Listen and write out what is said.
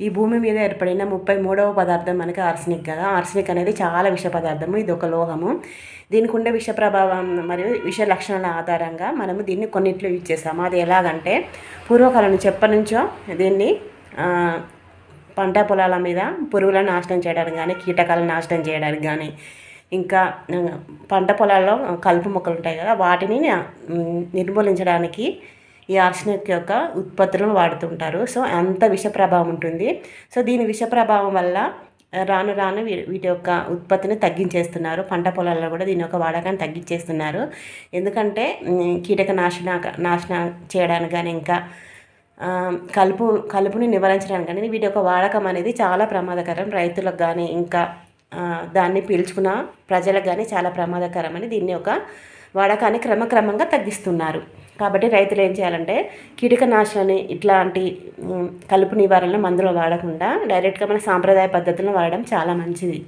ఈ భూమి మీద ఏర్పడిన ముప్పై మూడవ పదార్థం మనకి ఆర్సనిక్ కదా. ఆర్సనిక్ అనేది చాలా విష పదార్థము. ఇది ఒక లోహము. దీనికి ఉండే విష ప్రభావం మరియు విష లక్షణాల ఆధారంగా మనము దీన్ని కొన్నిట్లో యూజ్ చేస్తాము. అది ఎలాగంటే పూర్వకాలం చెప్ప నుంచో దీన్ని పంట పొలాల మీద పురుగులను నాశనం చేయడానికి కానీ కీటకాలను నాశనం చేయడానికి కానీ ఇంకా పంట పొలాల్లో కలుపు మొక్కలు ఉంటాయి కదా వాటిని నిర్మూలించడానికి ఈ ఆర్సనిక్ యొక్క ఉత్పత్తులను వాడుతుంటారు. సో అంత విష ప్రభావం ఉంటుంది. సో దీని విష ప్రభావం వల్ల రాను రాను వీటి యొక్క ఉత్పత్తిని తగ్గించేస్తున్నారు. పంట పొలాల్లో కూడా దీని యొక్క వాడకాన్ని తగ్గించేస్తున్నారు. ఎందుకంటే కీటక నాశన నాశన చేయడానికి కానీ ఇంకా కలుపు కలుపుని నివారించడానికి కానీ వీటి యొక్క వాడకం అనేది చాలా ప్రమాదకరం. రైతులకు కానీ ఇంకా దాన్ని పీల్చుకున్న ప్రజలకు కానీ చాలా ప్రమాదకరం అని దీన్ని ఒక వాడకాన్ని క్రమక్రమంగా తగ్గిస్తున్నారు. కాబట్టి రైతులు ఏం చేయాలంటే కీటకనాశనాన్ని ఇట్లాంటి కలుపు నివారణ మందులు వాడకుండా డైరెక్ట్గా మన సాంప్రదాయ పద్ధతులను వాడడం చాలా మంచిది.